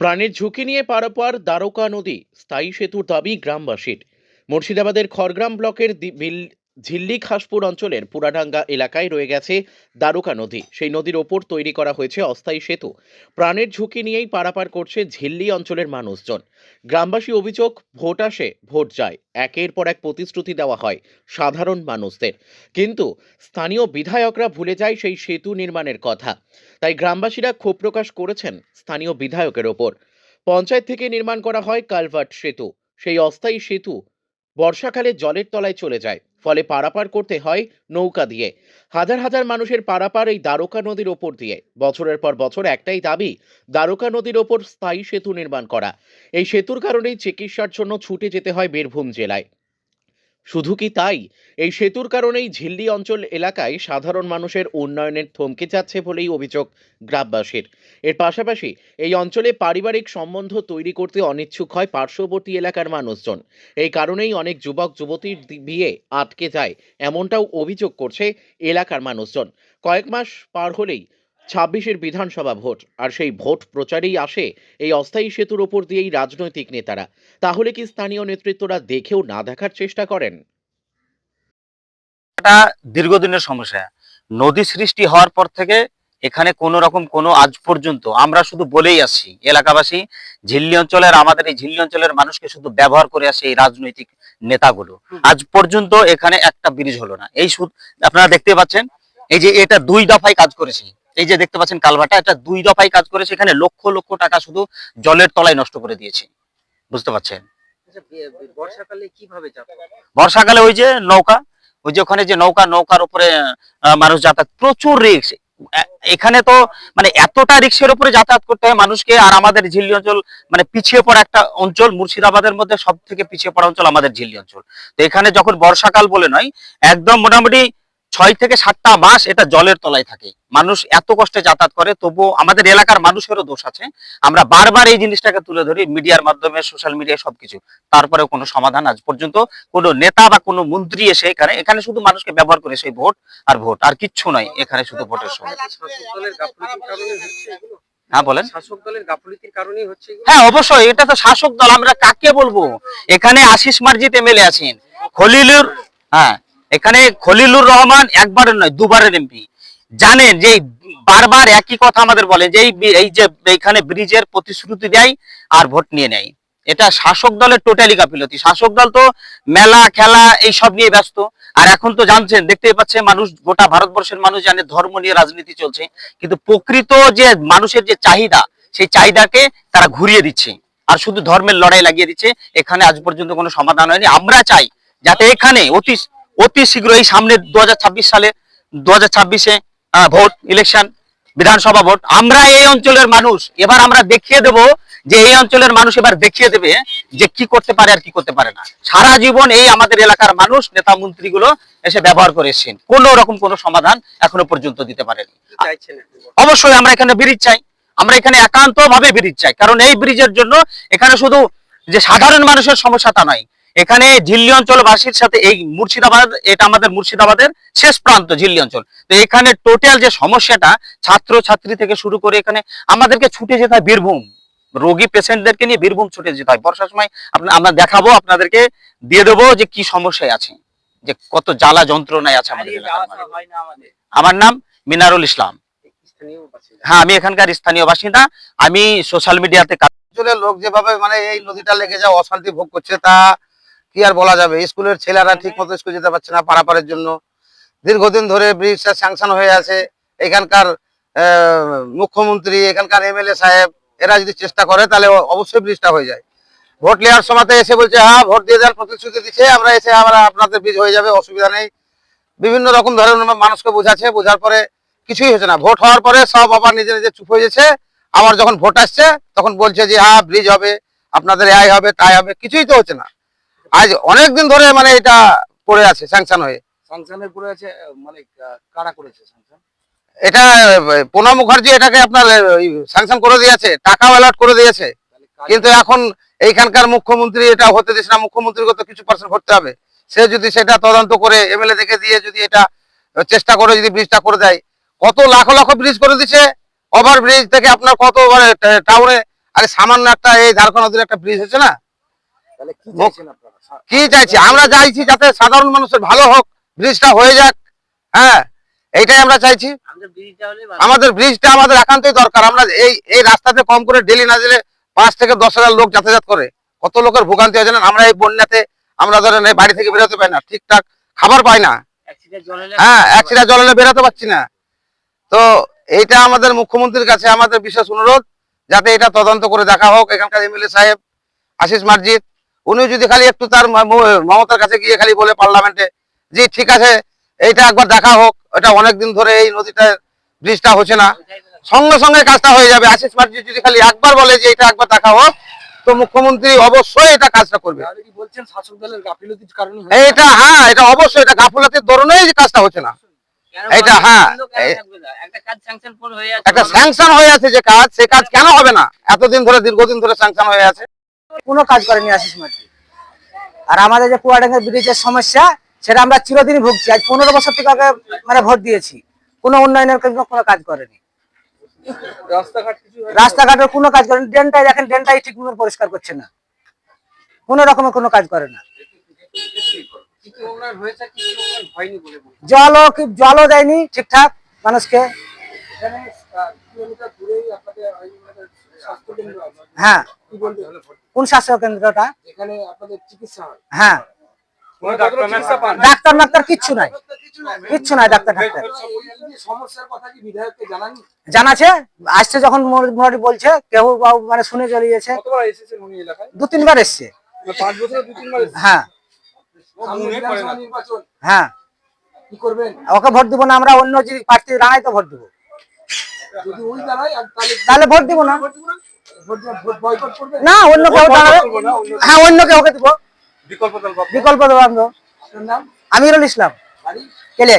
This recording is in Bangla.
প্রাণের ঝুঁকি নিয়ে পারাপার দ্বারকা নদী স্থায়ী সেতুর দাবি গ্রামবাসীর। মুর্শিদাবাদের খড়গ্রাম ব্লকের বিল- ঝিল্লি খাসপুর অঞ্চলের পুরাডাঙ্গা এলাকায় রয়ে গেছে দ্বারকা নদী। সেই নদীর ওপর তৈরি করা হয়েছে অস্থায়ী সেতু। প্রাণের ঝুঁকি নিয়েই পারাপার করছে ঝিল্লি অঞ্চলের মানুষজন। গ্রামবাসী অভিযোগ, ভোট আসে, ভোট যায়। একের পর এক প্রতিশ্রুতি দেওয়া হয় সাধারণ মানুষদের। কিন্তু স্থানীয় বিধায়করা ভুলে যায় সেই সেতু নির্মাণের কথা। তাই গ্রামবাসীরা ক্ষোভ প্রকাশ করেছেন স্থানীয় বিধায়কের ওপর। পঞ্চায়েত থেকে নির্মাণ করা হয় কালভার্ট সেতু। সেই অস্থায়ী সেতু বর্ষাকালে জলের তলায় চলে যায়। ফলে পারাপার করতে হয় নৌকা দিয়ে। হাজার হাজার মানুষের পারাপার এই দ্বারকা নদীর ওপর দিয়ে। বছরের পর বছর একটাই দাবি, দ্বারকা নদীর ওপর স্থায়ী সেতু নির্মাণ করা। এই সেতুর কারণেই চিকিৎসার জন্য ছুটে যেতে হয় বীরভূম জেলায়। শুধু কি তাই? এই সেতুর কারণেই ঝিল্লি অঞ্চল এলাকায় সাধারণ মানুষের উন্নয়নের থমকে যাচ্ছে বলেই অভিযোগ গ্রামবাসীর। এর পাশাপাশি এই অঞ্চলে পারিবারিক সম্বন্ধ তৈরি করতে অনিচ্ছুক হয় পার্শ্ববর্তী এলাকার মানুষজন। এই কারণেই অনেক যুবক, যুবতীর বিয়ে আটকে যায়, এমনটাও অভিযোগ করছে এলাকার মানুষজন। কয়েক মাস পার হলেই ছাব্বিশের বিধানসভা ভোট আর সেই ভোট প্রচারেই আসে এই অস্থায়ী সেতুর ওপর দিয়েই রাজনৈতিক নেতারা। তাহলে কি স্থানীয় নেতৃত্বরা দেখেও না দেখার চেষ্টা করেন? এটা দীর্ঘদিনের সমস্যা। নদী সৃষ্টি হওয়ার পর থেকে এখানে কোনো রকম কোনো আজ পর্যন্ত আমরা শুধু বলেই আসছি এলাকাবাসী ঝিল্লি অঞ্চলের আমাদের এই ঝিল্লি অঞ্চলের মানুষকে শুধু ব্যবহার করে আসে এই রাজনৈতিক নেতাগুলো। আজ পর্যন্ত এখানে একটা ব্রিজ হলো না। এই আপনারা দেখতে পাচ্ছেন এই যে এটা দুই দফায় কাজ করেছে। এই যে দেখতে পাচ্ছেন কালভাটা এটা দুই দফায় কাজ করেছে এখানে লক্ষ লক্ষ টাকা শুধু জলের তলায় নষ্ট করে দিয়েছে। বুঝতে পারছেন? বর্ষাকালে কীভাবে বর্ষাকালে ওই যে নৌকা ওই যে ওখানে যে নৌকা নৌকার উপরে মানুষ যাতায়াত প্রচুর রিক্স এখানে তো মানে এতটা রিক্সের উপরে যাতায়াত করতে হয় মানুষকে আর আমাদের ঝিল্লি অঞ্চল মানে পিছিয়ে পড়া একটা অঞ্চল মুর্শিদাবাদের মধ্যে সব থেকে পিছিয়ে পড়া অঞ্চল আমাদের ঝিল্লি অঞ্চল। তো এখানে যখন বর্ষাকাল বলে নয় একদম মোটামুটি ছয় থেকে সাতটা মাস এটা জলের তলায় থাকে। মানুষ এত কষ্টে যাতায়াত করে, তবুও আমাদের এলাকার মানুষেরও দোষ আছে। আমরা বারবার এই জিনিসটাকে তুলে ধরি মিডিয়ার মাধ্যমে, সোশ্যাল মিডিয়ায় সবকিছু। তারপরে কোনো সমাধান আজ পর্যন্ত কোনো নেতা বা কোনো মন্ত্রী এসে এখানে এখানে শুধু মানুষকে ব্যবহার করে সেই ভোট আর ভোট, আর কিচ্ছু নয় এখানে শুধু ভোটের সময়। হ্যাঁ বলেন। শাসক দলের কারণেই হচ্ছে হ্যাঁ অবশ্যই, এটা তো শাসক দল, আমরা কাকে বলব? এখানে আশিস মার্জিত এমএলএ আছেন, খলিলুর হ্যাঁ এখানে খলিলুর রহমান একবারের নয়, দুবারের এমপি। জানেন যে বারবার একই কথা আমাদের বলে, যে এই যে এখানে ব্রিজের প্রতিশ্রুতি দেয় আর ভোট নিয়ে নেয়। এটা শাসক দলের টোটালি গাফিলতি। শাসক দল তো মেলা, খেলা এই সব নিয়ে ব্যস্ত। আর এখন তো জানছেন, দেখতেই পাচ্ছেন মানুষ, গোটা ভারতবর্ষের মানুষ জানে ধর্ম নিয়ে রাজনীতি চলছে। কিন্তু প্রকৃত যে মানুষের যে চাহিদা, সেই চাহিদাকে তারা ঘুরিয়ে দিচ্ছে। আর শুধু ধর্মের লড়াই লাগিয়ে দিচ্ছে, এখানে আজ পর্যন্ত কোনো সমাধান হয়নি। আমরা চাই যাতে এখানে অতি অতি শীঘ্র এই সামনে দুহাজার ছাব্বিশ সালে দু হাজার ভোট ইলেকশন বিধানসভা ভোট। আমরা এই অঞ্চলের মানুষ। এবার আমরা দেখিয়ে দেব যে এই অঞ্চলের মানুষ এবার দেখিয়ে দেবে যে কি করতে পারে আর কি করতে পারে না। সারা জীবন এই আমাদের এলাকার মানুষ নেতা মন্ত্রীগুলো এসে ব্যবহার করেছেন কোন রকম কোনো সমাধান এখনও পর্যন্ত দিতে পারেনি? অবশ্যই আমরা এখানে ব্রিজ চাই। আমরা এখানে একান্ত ভাবে ব্রিজ চাই। কারণ এই ব্রিজের জন্য এখানে শুধু যে সাধারণ মানুষের সমস্যা তা নয় এখানে ঝিল্লি অঞ্চলবাসীর সাথে এই মুর্শিদাবাদ এটা আমাদের মুর্শিদাবাদের শেষ প্রান্ত ঝিল্লি অঞ্চল। তো এখানে টোটাল যে সমস্যাটা ছাত্র ছাত্রী থেকে শুরু করে এখানে আমাদেরকে ছুটে যেতে হয় বীরভূম। রোগী পেশেন্টদেরকে নিয়ে বীরভূম ছুটে যেতে হয়। বর্ষার সময় আমরা দেখাবো আপনাদেরকে দিয়ে দেবো যে কি সমস্যায় আছে যে কত জ্বালা যন্ত্রণায় আছে আমাদের আমার নাম মিনারুল ইসলাম। হ্যাঁ আমি এখানকার স্থানীয় বাসিন্দা। আমি সোশ্যাল মিডিয়াতে লোক যেভাবে মানে এই নদীটা লেগে যা অশান্তি ভোগ করছে তা কি আর বলা যাবে? স্কুলের ছেলেরা ঠিক মতো স্কুল যেতে পারছে না পারাপারের জন্য। দীর্ঘদিন ধরে ব্রিজটা স্যাংশন হয়ে আছে। এখানকার মুখ্যমন্ত্রী, এখানকার এমএলএ সাহেব, এরা যদি চেষ্টা করে তাহলে অবশ্যই ব্রিজটা হয়ে যায়। ভোট নেওয়ার সময়তে এসে বলছে হ্যাঁ ভোট দিয়ে দেন প্রতিশ্রুতি দিচ্ছে, আমরা এসে আমরা আপনাদের ব্রিজ হয়ে যাবে, অসুবিধা নেই। বিভিন্ন রকম ধরনের মানুষকে বোঝাচ্ছে, বোঝার পরে কিছুই হচ্ছে না। ভোট হওয়ার পরে সব আবার নিজে নিজে চুপ হয়ে যাচ্ছে আবার যখন ভোট আসছে, তখন বলছে যে হ্যাঁ ব্রিজ হবে, আপনাদের আই হবে, তাই হবে, কিছুই তো হচ্ছে না। আজ অনেক দিন ধরে মানে এটা পড়ে আছে স্যাংশন হয়ে। সাংসানের পরে আছে মানে কারা করেছে সাংসান এটা প্রণব মুখার্জি এটাকে আপনার স্যাংশন করে দিয়েছে টাকাও অ্যালার্ট করে দিয়েছে। কিন্তু এখন এইখানকার মুখ্যমন্ত্রী এটা হতে দিচ্ছে না মুখ্যমন্ত্রীকে তো কিছু পার্সেন্ট ভরতে হবে। সে যদি সেটা তদন্ত করে এমএলএ থেকে দিয়ে যদি এটা চেষ্টা করে যদি ব্রিজটা করে দেয় কত লাখ লাখ ব্রিজ করে দিচ্ছে ওভার ব্রিজ থেকে আপনার কত মানে টাউনে আরে সামান্য একটা এই ঝাড়খণ্ড নদীর একটা ব্রিজ হচ্ছে না? তাহলে কি চাইছেন আপনারা? কি চাইছি? আমরা চাইছি যাতে সাধারণ মানুষের ভালো হোক ব্রিজটা হয়ে যাক হ্যাঁ? এইটাই আমরা চাইছি। আমাদের ব্রিজটা আমাদের একান্তই দরকার। আমরা এই এই রাস্তাতে কম করে ডেলি না দিলে পাঁচ থেকে দশ হাজার লোক যাতায়াত করে। কত লোকের ভোগান্তি হয় জানেন? আমরা এই বন্যাতে আমরা ধরেন এই বাড়ি থেকে বেরোতে পারি না। ঠিকঠাক খাবার পাই না। হ্যাঁ এক সিটা জল এলে বেরোতে পারছি না। তো এইটা আমাদের মুখ্যমন্ত্রীর কাছে আমাদের বিশেষ অনুরোধ যাতে এটা তদন্ত করে দেখা হোক। এখানকার এমএলএ সাহেব আশিস মার্জিত উনি যদি খালি একটু তার মমতার কাছে গিয়ে খালি বলে পার্লামেন্টে যে ঠিক আছে এইটা একবার দেখা হোক এটা অনেকদিন ধরে এই নদীটা ব্রিজটা হচ্ছে না। সঙ্গে সঙ্গে কাজটা হয়ে যাবে। আশিস মার্জিত যদি খালি একবার বলে যে এটা একবার দেখা হোক তো মুখ্যমন্ত্রী অবশ্যই এটা কাজটা করবে। এইটা হ্যাঁ এটা অবশ্যই এটা গাফুলাতির ধরনেই কাজটা হচ্ছে না। এইটা হ্যাঁ একটা স্যাংশন হয়ে আছে। যে কাজ সে কাজ কেন হবে না? এতদিন ধরে দীর্ঘদিন ধরে স্যাংশন হয়ে আছে। কোনো কাজ করেনি আশিস মার্জি আর আমাদের যে কুয়াডাঙ্গা ব্রিজের সমস্যা সেটা আমরা চিরদিনই ভুগছি। আজ পনেরো বছর থেকে আগে মানে ভোট দিয়েছি। কোনো উন্নয়নের কিন্তু কোনো কাজ করেনি? রাস্তাঘাটের কোনো কাজ করেনি। ড্রেনটাই দেখেন ড্রেনটাই ঠিক মতো পরিষ্কার করছে না। কোনো রকমের কোনো কাজ করে না। জলও কি জলও দেয়নি ঠিকঠাক মানুষকে। হ্যাঁ। কোন স্বাস্থ্য কেন্দ্রটা এখানে আপনাদের চিকিৎসা হয়। হ্যাঁ। ডাক্তার ডাক্তার কিচ্ছু নাই। কিচ্ছু নাই ডাক্তার ডাক্তার। জানাছে আসছে যখন মোটামুটি বলছে কেউ বাবু মানে শুনে চলে গেছে কতবার এসেছেন উনি এলাকায়? দু তিনবার এসছে। মানে পাঁচ বছরে দু তিনবার এসেছেন? হ্যাঁ। হ্যাঁ। ওকে ভোট দিব না আমরা অন্য যদি প্রার্থী দাঁড়াই তো ভোট দিব। যদি ওই দাঁড়ায় তাহলে ভোট দিব না। না? অন্য কেউ দাঁড়াবে হ্যাঁ অন্য কেউ দিব। বিকল্প বিকল্প দেবো আমি ইসলাম। কেলে?